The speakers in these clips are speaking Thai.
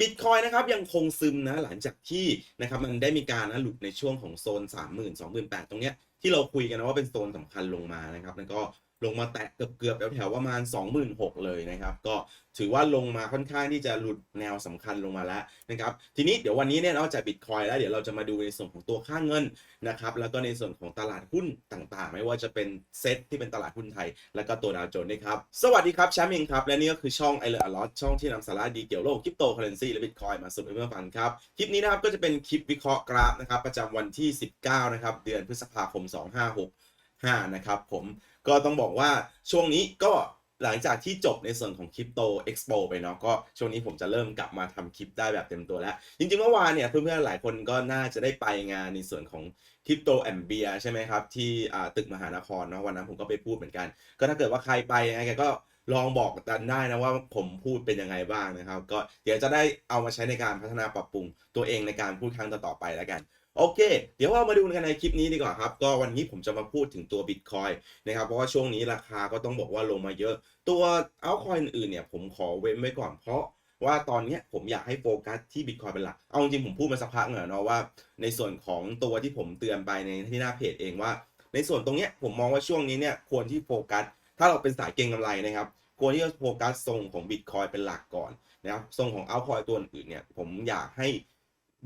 บิตคอยนะครับยังคงซึมนะหลังจากที่นะครับมันได้มีการนะหลุดในช่วงของโซน 3 0 0 0 0 2 8 0 0ตรงเนี้ยที่เราคุยกันนะว่าเป็นโซนสำคัญลงมานะครับแล้วก็ ลงมาแตะเกือบเกือบๆแถวๆประมาณ 26,000เลยนะครับ ก็ถือว่าลงมาค่อนข้างที่จะหลุดแนวสำคัญลงมาแล้วนะครับ ทีนี้เดี๋ยววันนี้เนี่ยนอกจากบิตคอยแล้วเดี๋ยวเราจะมาดูในส่วนของตัวค่าเงินนะครับ แล้วก็ในส่วนของตลาดหุ้นต่างๆ ไม่ว่าจะเป็นเซ็ตที่เป็นตลาดหุ้นไทย แล้วก็ตัวดาวโจนส์ด้วยครับ สวัสดีครับแชมป์เองครับ และนี่ก็คือช่องไอเลอร์ลอช่องที่นำสาระดีเกี่ยวโลกคริปโตเคอเรนซีและบิตคอยมาสู่เพื่อนฟังครับ คลิปนี้นะครับก็จะเป็นคลิปวิเคราะห์กราฟนะครับประจำวันที่ 19 นะครับ เดือนพฤษภาคม 5 นะครับผมก็ต้องบอกว่าช่วงนี้ก็หลังจากที่จบในส่วนของคริปโตเอ็กซ์โปไปเนาะก็ช่วงนี้ผมจะเริ่มกลับมาทำคลิปได้แบบเต็มตัวแล้ว จริงๆเมื่อวานเนี่ยเพื่อนๆหลายคนก็น่าจะได้ไปงานในส่วนของคริปโตแอมเบียใช่ไหมครับ ที่ตึกมหานครเนาะวันนั้นผมก็ไปพูดเหมือนกัน ก็ถ้าเกิดว่าใครไปยังไงก็ลองบอกกันได้นะว่าผมพูดเป็นยังไงบ้างนะครับ ก็เดี๋ยวจะได้เอามาใช้ในการพัฒนาปรับปรุงตัวเองในการพูดครั้งต่อๆไปแล้วกัน โอเค เดี๋ยวเรามาดูกันในคลิปนี้ดีกว่าครับ ก็วันนี้ผมจะมาพูดถึงตัว Bitcoin นะครับ เพราะว่าช่วงนี้ราคาก็ต้องบอกว่าลงมาเยอะ ตัวเอาคอยอื่นๆเนี่ยผมขอเว้นไว้ก่อนเพราะว่าตอนนี้ผมอยากให้โฟกัสที่ Bitcoin เป็นหลัก เอาจริงผมพูดมาสักพักแล้วเนาะว่า ในส่วนของตัวที่ผมเตือนไปในที่หน้าเพจเองว่า ในส่วนตรงนี้ผมมองว่าช่วงนี้เนี่ยควรที่โฟกัส ถ้าเราเป็นสายเก็งกำไรนะครับควรที่จะโฟกัสทรงของ Bitcoin เป็นหลักก่อนนะครับทรงของเอาคอยตัวอื่นเนี่ยผมอยากให้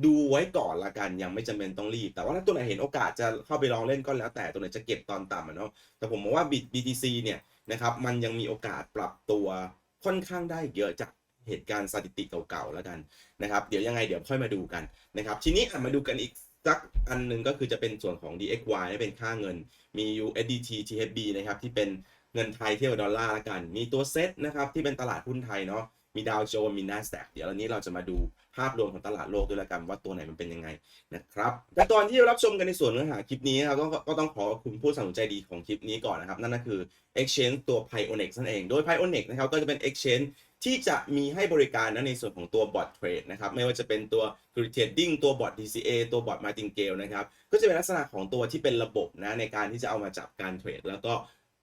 ดูไว้ก่อนละกันยังไม่จำเป็นต้องรีบ แต่ว่าถ้าตัวไหนเห็นโอกาสจะเข้าไปลองเล่นก็แล้วแต่ตัวไหนจะเก็บตอนต่ำเนาะแต่ผมมองว่า BTC เนี่ยนะครับมันยังมีโอกาสปรับตัวค่อนข้างได้เยอะจากเหตุการณ์สถิติเก่าๆแล้วกันนะครับเดี๋ยวยังไงเดี๋ยวค่อยมาดูกันนะครับทีนี้มาดูกันอีกสักอันหนึ่งก็คือจะเป็นส่วนของ DXY เป็นค่าเงิน มี USDT THB นะครับที่เป็นเงินไทยเทียบดอลลาร์ละกัน มีตัวเซตนะครับที่เป็นตลาดหุ้นไทยเนาะ มีดาวโจนส์มี NASDAQ เดี๋ยววันนี้เราจะมาดูภาพรวมของตลาดโลกด้วยละกันว่าตัวไหนมันเป็นยังไงนะครับแต่ตอนที่รับชมกันในส่วนเนื้อหาคลิปนี้ครับก็ก็ต้องขอขอบคุณผู้สนับสนุนใจดีของคลิปนี้ก่อนนะครับ นั่นก็คือ Exchange ตัว Pionex นั่นเอง โดย Pionex นะครับก็จะเป็น Exchange ที่จะมีให้บริการนะในส่วนของตัวบอทเทรดนะครับไม่ว่าจะเป็นตัว Trading ตัวบอท DCA ตัวบอท Martingale นะครับก็จะเป็นลักษณะของตัวที่เป็นระบบนะในการที่จะเอามาจับการเทรดแล้วก็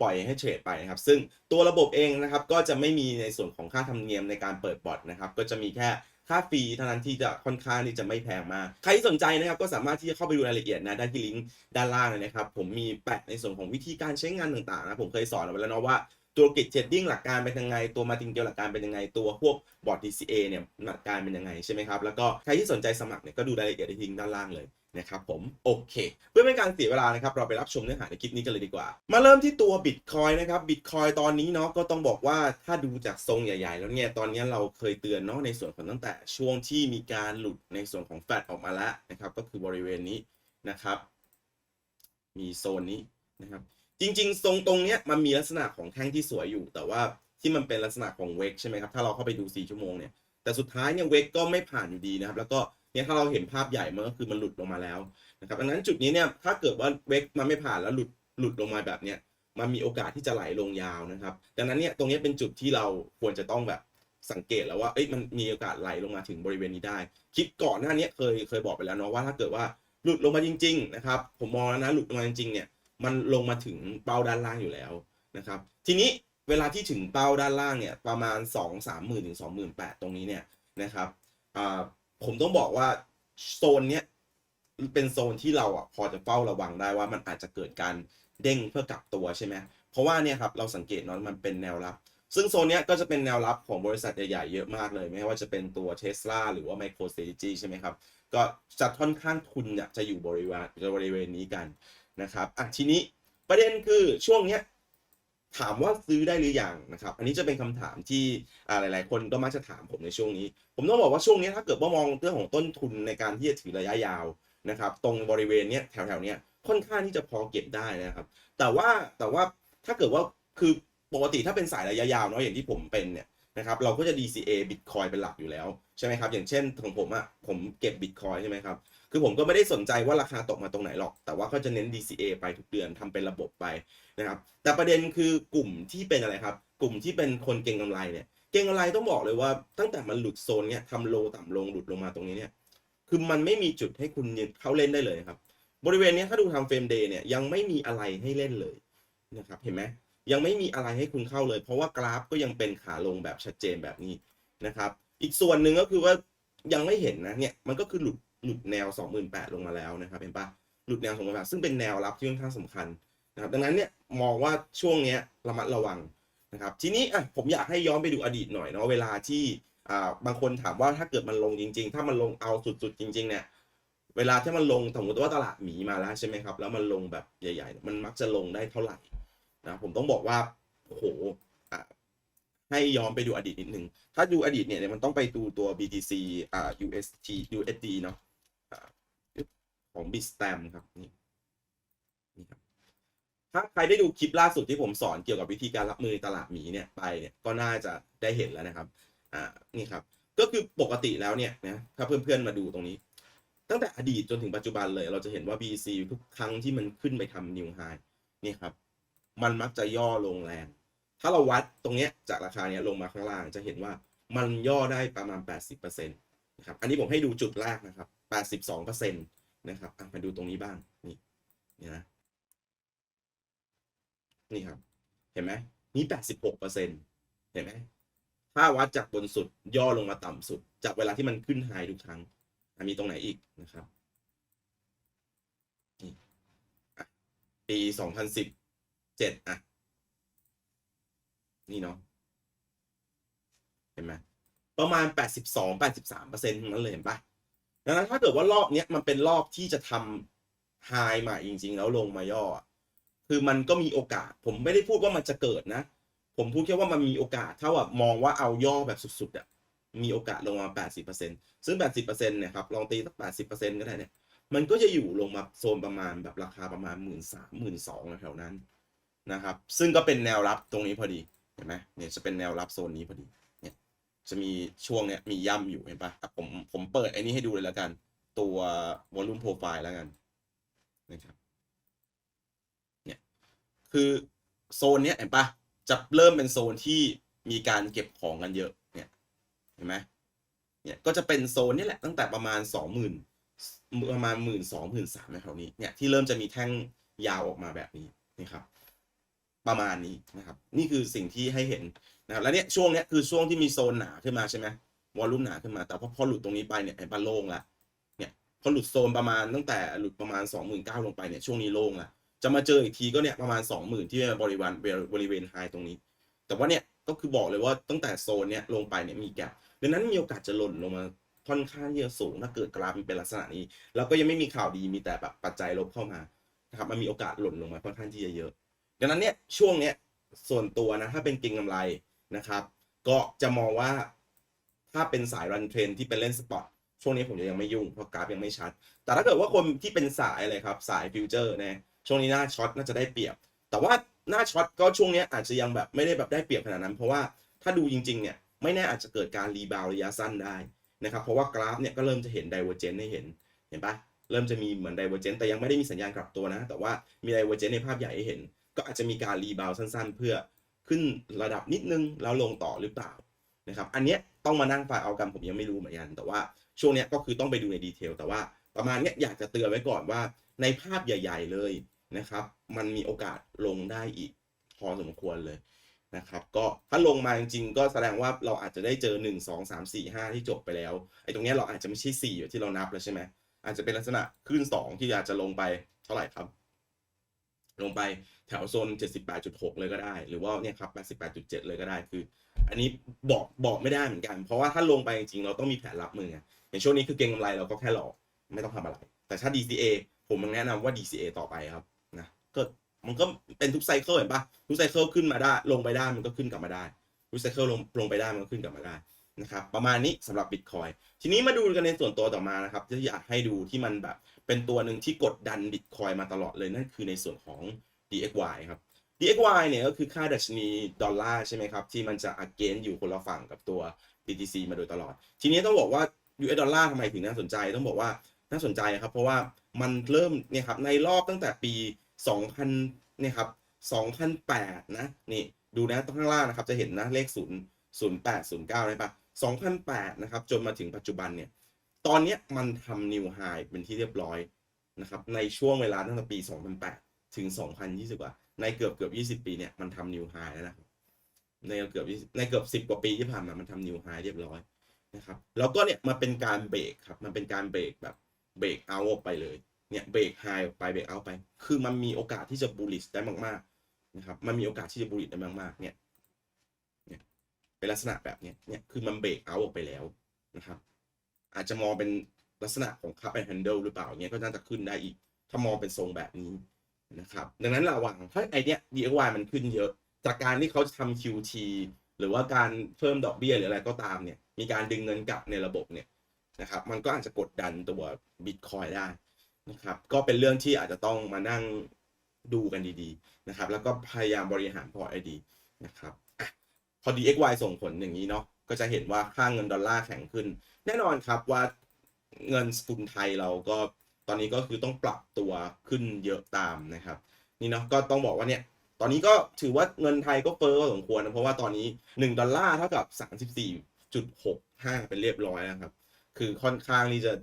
ปล่อยให้เทรดไปนะครับ ซึ่งตัวระบบเองนะครับก็จะไม่มีในส่วนของค่าธรรมเนียมในการเปิดบอทนะครับ ก็จะมีแค่ค่าฟรีเท่านั้นที่จะค่อนข้างที่จะไม่แพงมาก ใครที่สนใจนะครับก็สามารถที่จะเข้าไปดูรายละเอียดนะได้ที่ลิงก์ด้านล่างเลยนะครับ ผมมีแปะในส่วนของวิธีการใช้งานต่างๆนะผมเคยสอนเอาไว้แล้วเนาะว่าตัวกิจเทรดดิ้งหลักการเป็นยังไง ตัวมาติงเกลหลักการเป็นยังไง ตัวพวกบอท DCA เนี่ยหลักการเป็นยังไงใช่ไหมครับ แล้วก็ใครที่สนใจสมัครเนี่ยก็ดูรายละเอียดที่ลิงก์ด้านล่างเลย นะครับผมโอเค เพื่อไม่ให้การเสียเวลานะครับ เราไปรับชมเนื้อหาในคลิปนี้กันเลยดีกว่า มาเริ่มที่ตัว Bitcoin นะครับ Bitcoin ตอนนี้เนาะก็ต้องบอกว่าถ้าดูจากทรงใหญ่ ๆ แล้วเนี่ยตอนนี้เราเคยเตือนเนาะในส่วนของตั้งแต่ช่วงที่มีการหลุดในส่วนของแฟดออกมาแล้วนะครับ ก็คือบริเวณนี้นะครับ มีโซนนี้นะครับ จริง ๆ ทรงตรงเนี้ยมันมีลักษณะของแท่งที่สวยอยู่ แต่ว่าที่มันเป็นลักษณะของเวกใช่ไหมครับถ้าเราเข้าไปดู4ชั่วโมงเนี่ยแต่สุดท้ายเนี่ยเวกก็ไม่ผ่านอยู่ดีนะครับ แล้วก็ เนี่ยถ้าเราเห็นภาพใหญ่มันก็คือมันหลุดลงมาแล้วนะครับดังนั้นจุดนี้เนี่ยถ้าเกิดว่าเวกมันไม่ผ่านแล้วหลุดหลุดลงมาแบบเนี้ยมันมีโอกาสที่จะไหลลงยาวนะครับ ดังนั้นเนี่ยตรงนี้เป็นจุดที่เราควรจะต้องแบบสังเกตแล้วว่าเอ้ยมันมีโอกาสไหลลงมาถึงบริเวณนี้ได้ คลิปก่อนหน้านี้เคยเคยบอกไปแล้วเนาะว่าถ้าเกิดว่าหลุดลงมาจริง ๆ นะครับ ผมมองแล้วนะหลุดลงมาจริงๆเนี่ยมันลงมาถึงเป้าด้านล่างอยู่แล้วนะครับ ทีนี้เวลาที่ถึงเป้าด้านล่างเนี่ยประมาณ 2 3 0 0 0 0ถึง28,000 ตรงนี้เนี่ยนะครับอ่า ผมต้องบอกว่าโซนเนี้ยเป็นโซนที่เราอะพอจะเฝ้าระวังได้ว่ามันอาจจะเกิดการเด้งเพื่อกลับตัวใช่ไหมเพราะว่าเนี่ยครับเราสังเกตเนาะมันเป็นแนวรับ ซึ่งโซนเนี้ยก็จะเป็นแนวรับของบริษัทใหญ่ๆเยอะมากเลย ไม่ว่าจะเป็นตัว Tesla หรือว่า MicroStrategy ใช่ไหมครับ ก็จะค่อนข้างทุนเนี่ยจะอยู่บริเวณบริเวณนี้กันนะครับอะทีนี้ประเด็นคือช่วงเนี้ย ถามว่าซื้อได้หรือยังนะครับ อันนี้จะเป็นคำถามที่หลาย ๆ คนก็มักจะถามผมในช่วงนี้ ผมต้องบอกว่าช่วงนี้ถ้าเกิดว่ามองเรื่องของต้นทุนในการที่จะถือระยะยาวนะครับ ตรงบริเวณเนี้ยแถวๆเนี้ยค่อนข้างที่จะพอเก็บได้นะครับ แต่ว่าแต่ว่าถ้าเกิดว่าคือปกติถ้าเป็นสายระยะยาวเนาะอย่างที่ผมเป็นเนี่ย นะครับเราก็จะ DCA Bitcoin เป็นหลักอยู่แล้วใช่ไหมครับ อย่างเช่นของผมอะผมเก็บ Bitcoin ใช่ไหมครับ คือผมก็ไม่ได้สนใจว่าราคาตกมาตรงไหนหรอก แต่ว่าก็จะเน้น DCA ไปทุกเดือนทำเป็นระบบไปนะครับ แต่ประเด็นคือกลุ่มที่เป็นอะไรครับ กลุ่มที่เป็นคนเก็งกำไรเนี่ย เก็งกำไรต้องบอกเลยว่าตั้งแต่มันหลุดโซนเนี่ยทำโลต่ำลงหลุดลงมาตรงนี้เนี่ย คือมันไม่มีจุดให้คุณเข้าเล่นได้เลยครับ บริเวณนี้ถ้าดูทำเฟรมเดย์เนี่ยยังไม่มีอะไรให้เล่นเลยนะครับ เห็นไหม ยังไม่มีอะไรให้คุณเข้าเลย เพราะว่ากราฟก็ยังเป็นขาลงแบบชัดเจนแบบนี้นะครับ อีกส่วนหนึ่งก็คือว่ายังไม่เห็นนะเนี่ยมันก็คือหลุดหลุดแนว 28,000 ลงมาแล้วนะครับเห็นปะหลุดแนว28,000ซึ่งเป็นแนวรับที่ค่อนข้างสำคัญนะครับดังนั้นเนี่ยมองว่าช่วงเนี้ยระมัดระวังนะครับทีนี้อะผมอยากให้ย้อนไปดูอดีตหน่อยเนาะเวลาที่อ่าบางคนถามว่าถ้าเกิดมันลงจริง ๆ ถ้ามันลงเอาสุดๆจริง ๆ เนี่ยเวลาที่มันลงสมมติว่าตลาดหมีมาแล้วใช่ไหมครับแล้วมันลงแบบใหญ่ ๆ มันมักจะลงได้เท่าไหร่ นะผมต้องบอกว่าโอ้โหให้ย้อนไปดูอดีตนิดหนึ่ง ถ้าดูอดีตเนี่ยมันต้องไปดูตัว BTC อ่า UST USD เนาะของ Bitstamp ครับนี่นี่ครับ ถ้าใครได้ดูคลิปล่าสุดที่ผมสอนเกี่ยวกับวิธีการรับมือตลาดหมีเนี่ยไปเนี่ยก็น่าจะได้เห็นแล้วนะครับ อ่า นี่ครับ ก็คือปกติแล้วเนี่ยนะ ถ้าเพื่อนๆมาดูตรงนี้ ตั้งแต่อดีตจนถึงปัจจุบันเลย เราจะเห็นว่า BC ทุกครั้งที่มันขึ้นไปทำนิวไฮนี่ครับ มันมักจะย่อลงแรง ถ้าเราวัดตรงเนี้ยจากราคาเนี้ยลงมาข้างล่างจะเห็นว่ามันย่อได้ประมาณ 80%นะครับ อันนี้ผมให้ดูจุดแรกนะครับ 82%นะครับมาดูตรงนี้บ้าง นี่ นี่นะ นี่ครับ เห็นไหมนี่ 86%เห็นไหมถ้าวัดจากบนสุดย่อลงมาต่ำสุด จากเวลาที่มันขึ้นไฮทุกครั้ง มีตรงไหนอีกนะครับ ปีสองพันสิบ เจ็ดอะ นี่เนาะเห็นไหมประมาณแปดสิบสองแปดสิบสามเปอร์เซ็นต์นั้นเลยเห็นปะดังนั้นถ้าเกิดว่ารอบเนี้ยมันเป็นรอบที่จะทำไฮใหม่จริง ๆ แล้วลงมาย่อ คือมันก็มีโอกาส ผมไม่ได้พูดว่ามันจะเกิดนะ ผมพูดแค่ว่ามันมีโอกาส ถ้าแบบมองว่าเอาย่อแบบสุดๆอะมีโอกาสลงมา 80%ซึ่ง 80%เนี่ยครับ ลองตีสัก 80%ก็ได้เนี่ย มันก็จะอยู่ลงมาโซนประมาณแบบราคาประมาณ 1 3 0 0 0 0 2 0 0แถวนั้น นะครับ ซึ่งก็เป็นแนวรับตรงนี้พอดีเห็นไหมเนี่ยจะเป็นแนวรับโซนนี้พอดีเนี่ยจะมีช่วงเนี้ยมีย่ำอยู่เห็นปะ่ะผมผมเปิดไอ้นี้ให้ดูเลยแล้วกัน ตัว volume profile แล้วกันนะครับเนี่ยคือโซนเนี้ยเห็นปะจะเริ่มเป็นโซนที่มีการเก็บของกันเยอะเนี่ยเห็นไหมเนี่ยก็จะเป็นโซนนี่แหละตั้งแต่ประมาณสองหมื่นประมาณหมื่นสองหมื่นสามแถวนี้เนี่ยที่เริ่มจะมีแท่งยาวออกมาแบบนี้นะครับ ประมาณนี้นะครับ นี่คือสิ่งที่ให้เห็นนะครับแล้วเนี่ยช่วงเนี้ยคือช่วงที่มีโซนหนาขึ้นมาใช่ไหมวอลลุ่มหนาขึ้นมาแต่พอพอหลุดตรงนี้ไปเนี่ยไอ้ปลาโล่งละเนี่ยพอหลุดโซนประมาณตั้งแต่หลุดประมาณสองหมื่นเก้าลงไปเนี่ยช่วงนี้โล่งละจะมาเจออีกทีก็เนี่ยประมาณสองหมื่นที่บริเวณบริเวณไฮตรงนี้ แต่ว่าเนี่ยก็คือบอกเลยว่าตั้งแต่โซนเนี้ยลงไปเนี่ยมีแกลดังนั้นมีโอกาสจะหล่นลงมาค่อนข้างที่จะสูงถ้าเกิดกราฟมันเป็นลักษณะนี้ แล้วก็ยังไม่มีข่าวดีมีแต่แบบปัจจัยลบเข้ามานะครับมันมีโอกาสหล่นลงมาค่อนข้างที่จะเยอะ ดังนั้นเนี่ยช่วงเนี้ยส่วนตัวนะถ้าเป็นเก็งกำไรนะครับ ก็จะมองว่าถ้าเป็นสายรันเทรนที่เป็นเล่นสปอตช่วงนี้ผมจะยังไม่ยุ่งเพราะกราฟยังไม่ชัด แต่ถ้าเกิดว่าคนที่เป็นสายอะไรครับสายฟิวเจอร์นะช่วงนี้หน้าช็อตน่าจะได้เปรียบ แต่ว่าหน้าช็อตก็ช่วงนี้อาจจะยังแบบไม่ได้แบบได้เปรียบขนาดนั้น เพราะว่าถ้าดูจริงๆเนี่ยไม่แน่อาจจะเกิดการรีบาวระยะสั้นได้นะครับเพราะว่ากราฟเนี่ยก็เริ่มจะเห็นไดเวอร์เจนให้เห็นเห็นปะเริ่มจะมีเหมือนไดเวอร์เจนแต่ยังไม่ได้มีสัญญาณกลับตัวนะ แต่ว่ามีไดเวอร์เจนในภาพใหญ่ให้เห็น ก็อาจจะมีการรีบาวสั้น ๆ เพื่อขึ้นระดับนิดนึงแล้วลงต่อหรือเปล่านะครับอันเนี้ยต้องมานั่งฝ่ายเอากันผมยังไม่รู้เหมือนกันแต่ว่าช่วงเนี้ยก็คือต้องไปดูในดีเทลแต่ว่าประมาณเนี้ยอยากจะเตือนไว้ก่อนว่า ในภาพใหญ่ ๆเลยนะครับ มันมีโอกาสลงได้อีกพอสมควรเลยนะครับก็ถ้าลงมาจริงๆก็แสดงว่าเราอาจจะได้เจอ 1 2 3 4 5 ที่จบไปแล้วไอ้ตรงนี้เราอาจจะไม่ใช่4แบบที่เรานับแล้วใช่ไหมอาจจะเป็นลักษณะคลื่น2 ที่อาจจะลงไปเท่าไหร่ครับ ลงไปแถวโซน 78.6 เลยก็ได้ หรือว่าเนี่ยครับ 88.7 เลยก็ได้คือ อันนี้บอกบอกไม่ได้เหมือนกัน เพราะว่าถ้าลงไปจริงๆเราต้องมีแผนรับมืออย่างช่วงนี้คือเก็งกำไรเราก็แค่รอกไม่ต้องทำอะไร แต่ถ้า DCA ผมยังแนะนำว่า DCA ต่อไปครับนะก็มันก็เป็นทุกไซเคิลเห็นปะทุกไซเคิลขึ้นมาได้ลงไปได้มันก็ขึ้นกลับมาได้ทุกไซเคิลลงลงไปได้มันก็ขึ้นกลับมาได้ นะครับประมาณนี้สำหรับบิตคอยทีนี้มาดูกันในส่วนตัวต่อมานะครับที่อยากให้ดูที่มันแบบเป็นตัวหนึ่งที่กดดันบิตคอยมาตลอดเลยนั่นคือในส่วนของ DXY ครับ DXY เนี่ยก็คือค่าดัชนีดอลลาร์ใช่ไหมครับ ที่มันจะ against อยู่คนละฝั่งกับตัว BTC มาโดยตลอด ทีนี้ต้องบอกว่า US ดอลลาร์ทำไมถึงน่าสนใจ ต้องบอกว่าน่าสนใจครับ เพราะว่ามันเริ่มเนี่ยครับในรอบตั้งแต่ปี 2000เนี่ยครับ2008 นะนี่ดูนะตรงข้างล่างนะครับจะเห็นนะเลข 0 08 09ได้ปะ 2008 นะครับ จนมาถึงปัจจุบันเนี่ย ตอนนี้มันทำนิวไฮเป็นที่เรียบร้อยนะครับ ในช่วงเวลาตั้งแต่ปี 2008 ถึง 2020กว่าในเกือบเกือบ20 ปีเนี่ย มันทำนิวไฮแล้วนะครับ ในเกือบ20ในเกือบ10 กว่าปีที่ผ่านมา มันทำนิวไฮเรียบร้อยนะครับ แล้วก็เนี่ยมาเป็นการเบรกครับ มันเป็นการเบรกแบบเบรกเอาออกไปเลย เนี่ยเบรกไฮออกไปเบรกเอาไป คือมันมีโอกาสที่จะบูลลิชได้มากๆนะครับ มันมีโอกาสที่จะบูลลิชได้มากๆ เนี่ย เป็นลักษณะแบบเนี้ยเนี่ยคือมันเบรกเอาออกไปแล้วนะครับอาจจะมองเป็นลักษณะของคัพแอนด์แฮนเดิลหรือเปล่าเงี้ยก็น่าจะขึ้นได้อีก ถ้ามองเป็นทรงแบบนี้นะครับดังนั้นระวังถ้าไอเนี้ย DXY มันขึ้นเยอะ จากการที่เขาจะทำ QT หรือว่าการเพิ่มดอกเบี้ยหรืออะไรก็ตามเนี่ยมีการดึงเงินกลับในระบบเนี่ยนะครับมันก็อาจจะกดดันตัว Bitcoin ได้นะครับก็เป็นเรื่องที่อาจจะต้องมานั่งดูกันดีๆนะครับแล้วก็พยายามบริหารพอร์ตให้ดีนะครับ พอ DXY ส่งผลอย่างนี้เนาะก็จะเห็นว่าค่าเงินดอลลาร์แข็งขึ้น แน่นอนครับว่าเงินสกุลไทยเราก็ตอนนี้ก็คือต้องปรับตัวขึ้นเยอะตามนะครับ นี่เนาะก็ต้องบอกว่าเนี่ยตอนนี้ก็ถือว่าเงินไทยก็เฟ้อพอสมควรนะเพราะว่าตอนนี้ 1 ดอลลาร์เท่ากับ 34.65 เป็นเรียบร้อยนะครับ คือค่อนข้างที่จะ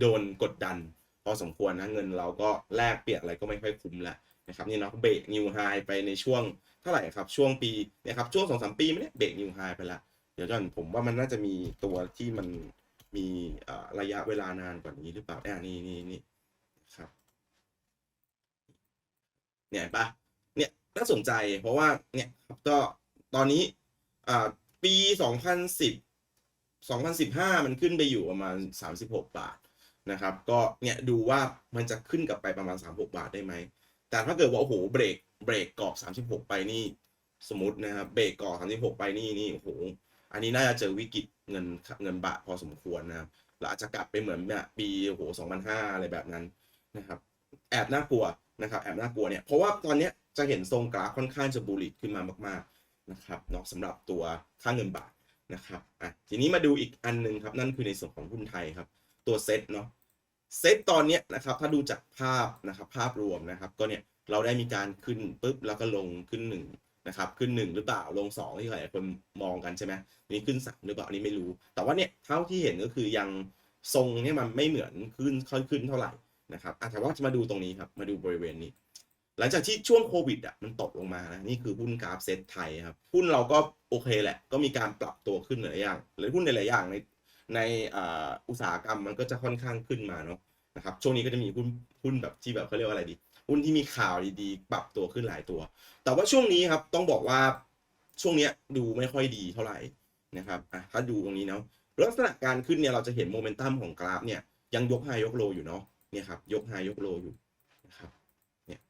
โดนกดดัน พอสมควรนะเงินเราก็แลกเปลี่ยนอะไรก็ไม่ค่อยคุ้มแล้ว นะครับนี่เนาะเบรกนิวไฮไปในช่วงเท่าไหร่ครับ ช่วงปีเนี่ยครับช่วงสองสามปีไม่เนี่ยเบรกนิวไฮไปล้วเดี๋ยวก่อนผมว่ามันน่าจะมีตัวที่มันมีระยะเวลานานกว่านี้หรือเปล่าอ่านี่นี่นี่ครับ เนี่ยปะเนี่ยน่าสนใจเพราะว่าเนี่ยครับก็ตอนนี้อ่าปีสองพันสิบสองพันสิบห้ามันขึ้นไปอยู่ประมาณสามสิบหกบาทนะครับ ก็เนี่ยดูว่ามันจะขึ้นกลับไปประมาณสามหกบาทได้ไหม แต่ถ้าเกิดว่าโอ้โหเบรกเบรกกรอบสามสิบหกไปนี่ สมมตินะครับเบรกกรอบสามสิบหกไปนี่นี่โอ้โหอันนี้น่าจะเจอวิกฤตเงินเงินบาทพอสมควรนะครับเราอาจจะกลับไปเหมือนแบบปีโอ้โหสองพันห้าอะไรแบบนั้นนะครับ แอบน่ากลัวนะครับ แอบน่ากลัวเนี่ยเพราะว่าตอนนี้จะเห็นทรงกราฟค่อนข้างจะบูลลิตขึ้นมามาก ๆนะครับเนาะสำหรับตัวค่าเงินบาทนะครับอะทีนี้มาดูอีกอันหนึงครับ นั่นคือในส่วนของหุ้นไทยครับ ตัวเซ็ตเนาะ เซตตอนเนี้ยนะครับถ้าดูจากภาพนะครับภาพรวมนะครับก็เนี่ยเราได้มีการขึ้นปุ๊บแล้วก็ลงขึ้นหนึ่งนะครับขึ้นหนึ่งหรือเปล่าลงสองที่หลายคนมองกันใช่ไหมนี่ขึ้นสามหรือเปล่าอันนี้ไม่รู้ แต่ว่าเนี่ยเท่าที่เห็นก็คือยังทรงเนี่ยมันไม่เหมือนขึ้นค่อยขึ้นเท่าไหร่นะครับอะแต่ว่าจะมาดูตรงนี้ครับมาดูบริเวณนี้ หลังจากที่ช่วงโควิดอะมันตกลงมานะนี่คือหุ้นกราฟเซ็ตไทยครับหุ้นเราก็โอเคแหละ ก็มีการปรับตัวขึ้นหลายอย่างหรือหุ้นในหลายอย่างใน ในอุตสาหกรรมมันก็จะค่อนข้างขึ้นมาเนาะนะครับช่วงนี้ก็จะมีหุ้นหุ้นแบบที่แบบเขาเรียกว่าอะไรดีหุ้นที่มีข่าวดีๆ ปรับตัวขึ้นหลายตัว แต่ว่าช่วงนี้ครับต้องบอกว่าช่วงเนี้ยดูไม่ค่อยดีเท่าไหร่นะครับอะถ้าดูตรงนี้เนาะลักษณะการขึ้นเนี่ยเราจะเห็นโมเมนตัมของกราฟเนี่ยยังยกไฮยกโลอยู่เนาะเนี่ยครับยกไฮยกโลอยู่นะครับเนี่ย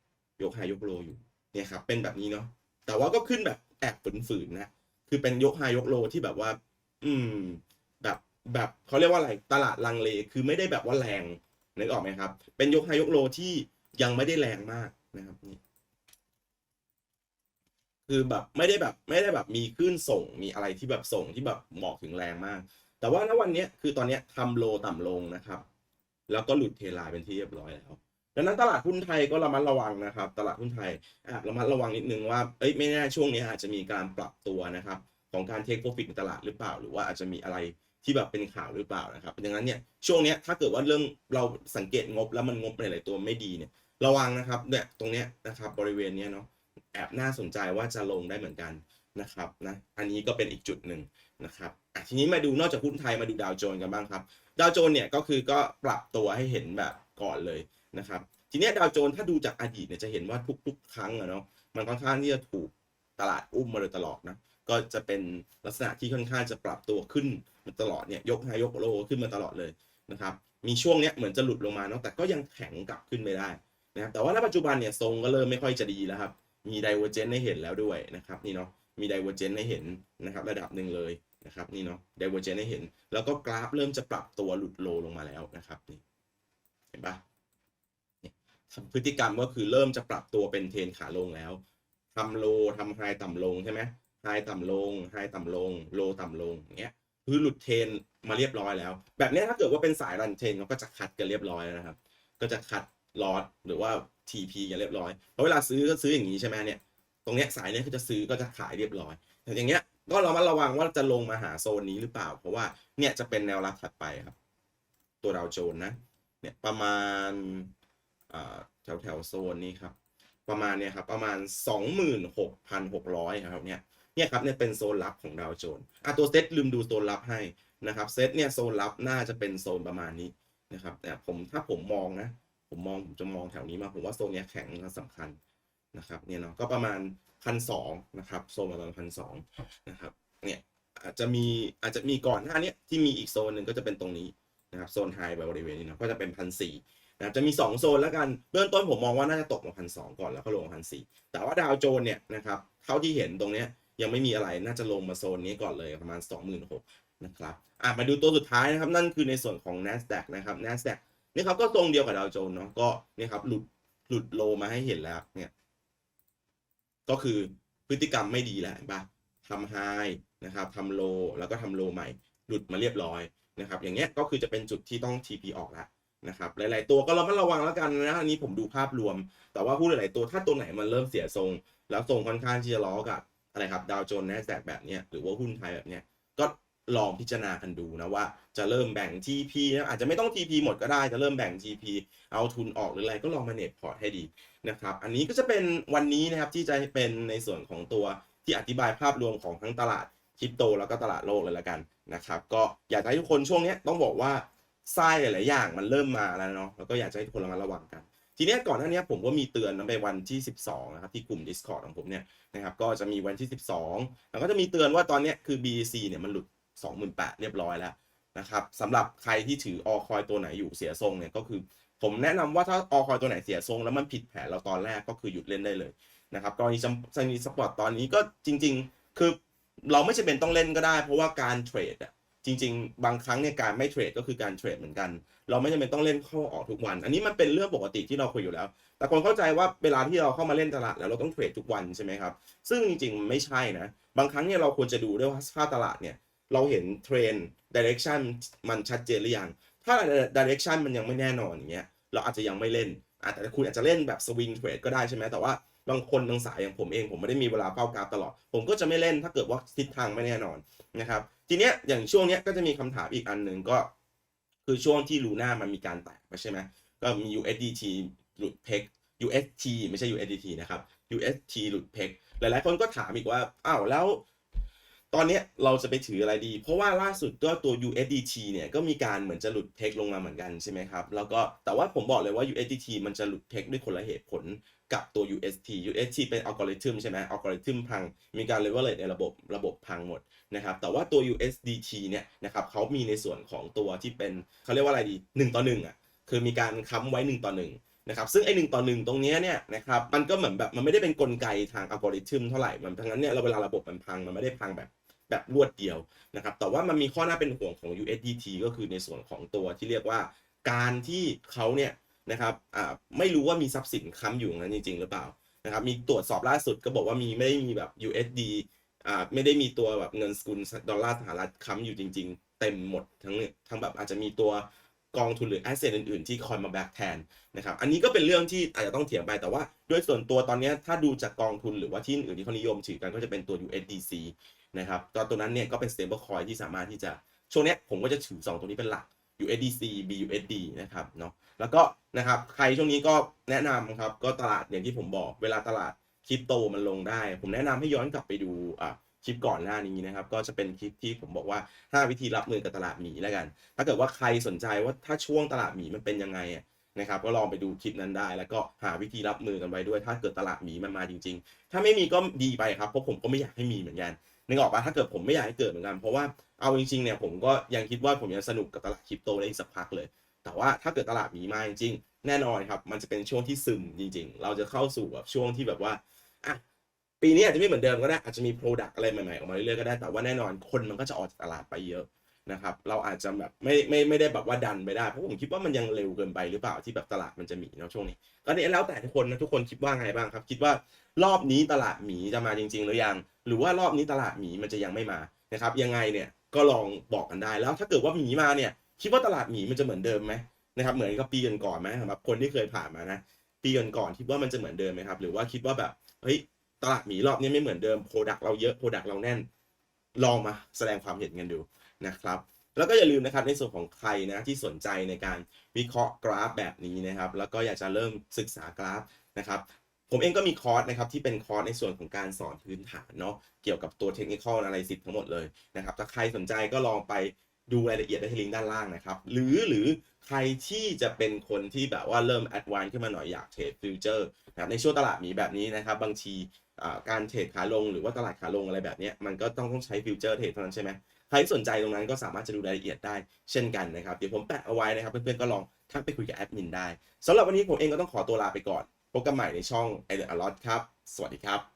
ยกไฮยกโลอยู่เนี่ยครับเป็นแบบนี้เนาะแต่ว่าก็ขึ้นแบบแอบฝืนๆนะคือเป็นยกไฮยกโลที่แบบว่า อืมแบบ แบบเขาเรียกว่าอะไรตลาดลังเลคือไม่ได้แบบว่าแรงนึกออกไหมครับ เป็นยกไฮยกโลที่ยังไม่ได้แรงมากนะครับนี่คือแบบไม่ได้แบบไม่ได้แบบมีคลื่นส่งมีอะไรที่แบบส่งที่แบบเหมาะถึงแรงมาก แต่ว่าณวันนี้คือตอนนี้ทำโลต่ำลงนะครับ แล้วก็หลุดเทลน์เป็นที่เรียบร้อยแล้วดังนั้นตลาดหุ้นไทยก็ระมัดระวังนะครับ ตลาดหุ้นไทยอาจระมัดระวังนิดนึงว่าเอ้ยไม่แน่ช่วงนี้อาจจะมีการปรับตัวนะครับ ของการเทคโปรฟิตในตลาดหรือเปล่า หรือว่าอาจจะมีอะไร ที่แบบเป็นข่าวหรือเปล่านะครับดังนั้นเนี่ยช่วงเนี้ยถ้าเกิดว่าเรื่องเราสังเกตงบแล้วมันงบหลายๆตัวไม่ดีเนี่ยระวังนะครับเนี่ยตรงเนี้ยนะครับบริเวณเนี้ยเนาะแอบน่าสนใจว่าจะลงได้เหมือนกันนะครับนะอันนี้ก็เป็นอีกจุดหนึ่งนะครับอะทีนี้มาดูนอกจากหุ้นไทยมาดูดาวโจนส์กันบ้างครับดาวโจนส์เนี่ยก็คือก็ปรับตัวให้เห็นแบบก่อนเลยนะครับทีนี้ดาวโจนส์ถ้าดูจากอดีตเนี่ยจะเห็นว่าทุกๆ ครั้งอะเนาะมันค่อนข้างที่จะถูกตลาดอุ้มมาโดยตลอดนะ ก็จะเป็นลักษณะที่ค่อนข้างจะปรับตัวขึ้นมาตลอดเนี่ยยกไฮยกโลขึ้นมาตลอดเลยนะครับมีช่วงเนี้ยเหมือนจะหลุดลงมาเนาะแต่ก็ยังแข็งกลับขึ้นไปได้นะครับแต่ว่าณปัจจุบันเนี่ยทรงก็เริ่มไม่ค่อยจะดีแล้วครับมีไดเวอร์เจนให้เห็นแล้วด้วยนะครับนี่เนาะมีไดเวอร์เจนให้เห็นนะครับระดับหนึ่งเลยนะครับนี่เนาะไดเวอร์เจนให้เห็น แล้วก็กราฟเริ่มจะปรับตัวหลุดโลลงมาแล้วนะครับนี่เห็นปะเนี่ยพฤติกรรมก็คือเริ่มจะปรับตัวเป็นเทรนขาลงแล้วทำโลทำไฮต่ำลงใช่ไหม ไฮต่ำลงไฮต่ำลง โลต่ำลงอย่างเงี้ยคือหลุดเทรนมาเรียบร้อยแล้ว แบบนี้ถ้าเกิดว่าเป็นสายรันเทรนเขาก็จะคัดกันเรียบร้อยแล้วนะครับ ก็จะคัดลอตหรือว่า TP กันเรียบร้อยเพราะเวลาซื้อก็ซื้ออย่างนี้ใช่ไหมเนี่ยตรงเนี้ยสายเนี้ยก็จะซื้อก็จะขายเรียบร้อยแต่อย่างเงี้ยก็เรามาระวังว่าจะลงมาหาโซนนี้หรือเปล่า เพราะว่าเนี่ยจะเป็นแนวรับถัดไปครับ ตัวดาวโจนส์นะเนี่ยประมาณแถวแถวโซนนี้ครับ ประมาณเนี่ยครับประมาณ 26,600ครับเนี่ย เนี่ยครับเนี่ยเป็นโซนรับของดาวโจนส์อะตัวเซตลืมดูโซนรับให้นะครับเซตเนี่ยโซนรับน่าจะเป็นโซนประมาณนี้นะครับแต่ผมถ้าผมมองนะ ผมมองผมจะมองแถวนี้มาผมว่าโซนเนี้ยแข็งและสำคัญนะครับเนี่ยเนาะก็ประมาณพันสองนะครับโซนประมาณพันสองนะครับเนี่ยอาจจะมีอาจจะมีก่อนหน้าเนี้ยที่มีอีกโซนหนึ่งก็จะเป็นตรงนี้นะครับโซนไฮบริเวณนี้เนาะก็จะเป็นพันสี่นะครับจะมี 2 โซนแล้วกันเบื้องต้นผมมองว่าน่าจะตกมาพันสองก่อนแล้วก็ลงพันสี่แต่ว่าดาวโจนเนี่ยนะครับเท่าที่เห็นตรงเนี้ย ยังไม่มีอะไรน่าจะลงมาโซนนี้ก่อนเลยประมาณ 26,000นะครับอะมาดูตัวสุดท้ายนะครับ นั่นคือในส่วนของ NASDAQ นะครับ NASDAQ นี่ครับก็ทรงเดียวกับดาวโจนส์เนาะก็เนี่ยครับหลุดหลุดโลมาให้เห็นแล้วเนี่ยก็คือพฤติกรรมไม่ดีแล้วปะทำไฮนะครับทำโลแล้วก็ทำโลใหม่ หลุดมาเรียบร้อยนะครับ อย่างเงี้ยก็คือจะเป็นจุดที่ต้อง TP ออกแล้วนะครับหลาย ๆ ตัวก็เราไม่ระวังแล้วกันนะอันนี้ผมดูภาพรวม แต่ว่าผู้หลาย ๆ ตัวถ้าตัวไหนมันเริ่มเสียทรง แล้วทรงค่อนข้างที่จะล้อกับ อะไรครับดาวโจนส์แนสแดกแบบเนี้ยหรือว่าหุ้นไทยแบบเนี้ยก็ลองพิจารณากันดูนะว่าจะเริ่มแบ่ง TP นะอาจจะไม่ต้อง TP หมดก็ได้จะเริ่มแบ่ง TP เอาทุนออกหรืออะไรก็ลองมาเน็ตพอร์ตให้ดีนะครับอันนี้ก็จะเป็นวันนี้นะครับที่จะเป็นในส่วนของตัวที่อธิบายภาพรวมของทั้งตลาดคริปโตแล้วก็ตลาดโลกเลยละกันนะครับก็อยากให้ทุกคนช่วงนี้ต้องบอกว่าทรายหลายๆอย่างมันเริ่มมาแล้วเนาะแล้วก็อยากให้ทุกคนระมัดระวังกัน ทีเนี้ยก่อนหน้านี้ผมก็มีเตือนนะไปวันที่ 12 นะครับ ที่กลุ่ม Discord ของผมเนี่ยนะครับก็จะมีวันที่ 12 แล้วก็จะมีเตือนว่าตอนเนี้ยคือ BEC เนี่ยมันหลุด 28,000เรียบร้อยแล้วนะครับสำหรับใครที่ถือออคอยตัวไหนอยู่เสียทรงเนี่ยก็คือ ผมแนะนำว่าถ้าออคอยตัวไหนเสียทรง แล้วมันผิดแผนเราตอนแรกก็คือหยุดเล่นได้เลยนะครับกรณีซัมนีสปอร์ตตอนนี้ก็จริง ๆ คือเราไม่จำเป็นต้องเล่นก็ได้ เพราะว่าการเทรดอะ จริง ๆ บางครั้งเนี่ยการไม่เทรดก็คือการเทรดเหมือนกัน เราไม่จำเป็นต้องเล่นเข้าออกทุกวัน อันนี้มันเป็นเรื่องปกติที่เราคุยอยู่แล้ว แต่คนเข้าใจว่าเวลาที่เราเข้ามาเล่นตลาดแล้วเราต้องเทรดทุกวันใช่ไหมครับซึ่งจริงๆไม่ใช่นะบางครั้งเนี่ยเราควรจะดูด้วยว่าสภาพตลาดเนี่ยเราเห็นเทรนด์ดิเรกชันมันชัดเจนหรือยังถ้าดิเรกชันมันยังไม่แน่นอนอย่างเงี้ยเราอาจจะยังไม่เล่นอาจจะคุณอาจจะเล่นแบบสวิงเทรดก็ได้ใช่ไหมแต่ว่า บางคนบางสายอย่างผมเองผมไม่ได้มีเวลาเฝ้ากราฟตลอด ผมก็จะไม่เล่นถ้าเกิดว่าทิศทางไม่แน่นอนนะครับ ทีเนี้ยอย่างช่วงเนี้ยก็จะมีคำถามอีกอันหนึ่งก็ คือช่วงที่ลูน่ามันมีการแตกไปใช่ไหมก็มี USDT หลุดเพก UST ไม่ใช่ USDT นะครับ UST หลุดเพกหลายๆ คนก็ถามอีกว่าอ้าวแล้วตอนนี้เราจะไปถืออะไรดี เพราะว่าล่าสุดก็ตัว USDT เนี่ยก็มีการเหมือนจะหลุดเพกลงมาเหมือนกันใช่ไหมครับ แล้วก็แต่ว่าผมบอกเลยว่า USDT มันจะหลุดเพกด้วยคนละเหตุผล กับตัว UST UST เป็นอัลกอริทึมใช่ไหมอัลกอริทึมพัง มีการเลเวลเลในระบบระบบพังหมดนะครับ แต่ว่าตัว USDT เนี่ยนะครับเขามีในส่วนของตัวที่เป็นเขาเรียกว่าอะไรดี 1 ต่อ 1อะ คือมีการค้ำไว้ 1 ต่อ 1นะครับซึ่งไอ้หต่อ1ตรงนี้เนี่ยนะครับมันก็เหมือนแบบมันไม่ได้เป็นกลไกทางอัลกอริทึมเท่าไหร่มันทั้งนั้นเนี่ยเราเวลาระบบมันพังมันไม่ได้พังแบบแบบรวดเดียวนะครับแต่ว่ามันมีข้อน่าเป็นห่วงของ USDT ก็คือในส่วนของตัวที่เรียกว่าการที่เขาเนี่ย นะครับอ่าไม่รู้ว่ามีทรัพย์สินค้ำอยู่ตรงนั้นจริง ๆ หรือเปล่านะครับมีตรวจสอบล่าสุดก็บอกว่ามีไม่ได้มีแบบ USD อ่าไม่ได้มีตัวแบบเงินสกุลดอลลาร์สหรัฐค้ำอยู่จริง ๆ เต็มหมดทั้งทั้งแบบอาจจะมีตัวกองทุนหรือแอสเซทอื่น ๆ ที่คอยมาแบกแทนนะครับ อันนี้ก็เป็นเรื่องที่อาจจะต้องเถียงไป แต่ว่าด้วยส่วนตัวตอนนี้ถ้าดูจากกองทุนหรือว่าที่อื่นที่เขานิยมถือกันก็จะเป็นตัว USDC นะครับตัวตัวนั้นเนี่ยก็เป็น stable coin ที่สามารถที่จะ ช่วงนี้ผมก็จะถือ 2 ตัวนี้เป็นหลัก USDC BUSD นะครับเนาะแล้วก็นะครับใครช่วงนี้ก็แนะนำครับก็ตลาดอย่างที่ผมบอกเวลาตลาดคริปโตมันลงได้ ผมแนะนำให้ย้อนกลับไปดูอะคลิปก่อนหน้านี้นะครับ ก็จะเป็นคลิปที่ผมบอกว่า 5 วิธีรับมือกับตลาดหมีแล้วกัน ถ้าเกิดว่าใครสนใจว่าถ้าช่วงตลาดหมีมันเป็นยังไงนะครับ ก็ลองไปดูคลิปนั้นได้ แล้วก็หาวิธีรับมือกันไว้ด้วย ถ้าเกิดตลาดหมีมันมาจริง ๆ ถ้าไม่มีก็ดีไปครับเพราะผมก็ไม่อยากให้มีเหมือนกัน นึกออกปะถ้าเกิดผมไม่อยากให้เกิดเหมือนกัน เพราะว่าเอาจริงๆเนี่ยผมก็ยังคิดว่าผมยังสนุกกับตลาดคริปโตได้อีกสักพักเลย แต่ว่าถ้าเกิดตลาดมีมาจริงๆ แน่นอนครับ มันจะเป็นช่วงที่ซึมจริง ๆ เราจะเข้าสู่แบบช่วงที่แบบว่าอะปีนี้อาจจะไม่เหมือนเดิมก็ได้อาจจะมีโปรดักต์อะไรใหม่ๆออกมาเรื่อยๆก็ได้แต่ว่าแน่นอนคนมันก็จะออกจากตลาดไปเยอะ นะครับเราอาจจะแบบไม่ไม่ไม่ได้แบบว่าดันไปได้เพราะผมคิดว่ามันยังเร็วเกินไปหรือเปล่าที่แบบตลาดมันจะหมีเนาะช่วงนี้ก็เนี่ยแล้วแต่ทุกคนนะทุกคนคิดว่าไงบ้างครับ คิดว่ารอบนี้ตลาดหมีจะมาจริง ๆ หรือยัง หรือว่ารอบนี้ตลาดหมีมันจะยังไม่มานะครับยังไงเนี่ยก็ลองบอกกันได้แล้วถ้าเกิดว่าหมีมาเนี่ยคิดว่าตลาดหมีมันจะเหมือนเดิมไหมนะครับเหมือนกับปีก่อนๆไหมสำหรับคนที่เคยผ่านมานะปีก่อนๆคิดว่ามันจะเหมือนเดิมไหมครับหรือว่าคิดว่าแบบเฮ้ยตลาดหมีรอบนี้ไม่เหมือนเดิมโปรดักเราเยอะโปรดักเราแน่น ลองมาแสดงความเห็นกันดู นะครับ แล้วก็อย่าลืมนะครับในส่วนของใครนะที่สนใจในการวิเคราะห์กราฟแบบนี้นะครับ แล้วก็อยากจะเริ่มศึกษากราฟนะครับผมเองก็มีคอร์สนะครับที่เป็นคอร์สในส่วนของการสอนพื้นฐานเนาะเกี่ยวกับตัว technical analysis ทั้งหมดเลยนะครับถ้าใครสนใจก็ลองไปดูรายละเอียดได้ที่ลิงก์ด้านล่างนะครับ หรือหรือใครที่จะเป็นคนที่แบบว่าเริ่มแอดวานซ์ขึ้นมาหน่อยอยากเทรดฟิวเจอร์นะครับในช่วงตลาดหมีแบบนี้นะครับ บางทีการเทรดขาลงหรือว่าตลาดขาลงอะไรแบบนี้มันก็ต้องต้องใช้ฟิวเจอร์เทรดเท่านั้นใช่ไหม ครที่สนใจตรงนั้นก็สามารถจะดูรายละเอียดได้เช่นกันนะครับ เดี๋ยวผมแปะเอาไว้นะครับ เพื่อนๆก็ลองทักไปคุยกับแอดมินได้สำหรับวันนี้ผมเองก็ต้องขอตัวลาไปก่อน พบกันใหม่ในช่อง i d e a l o t ครับ สวัสดีครับ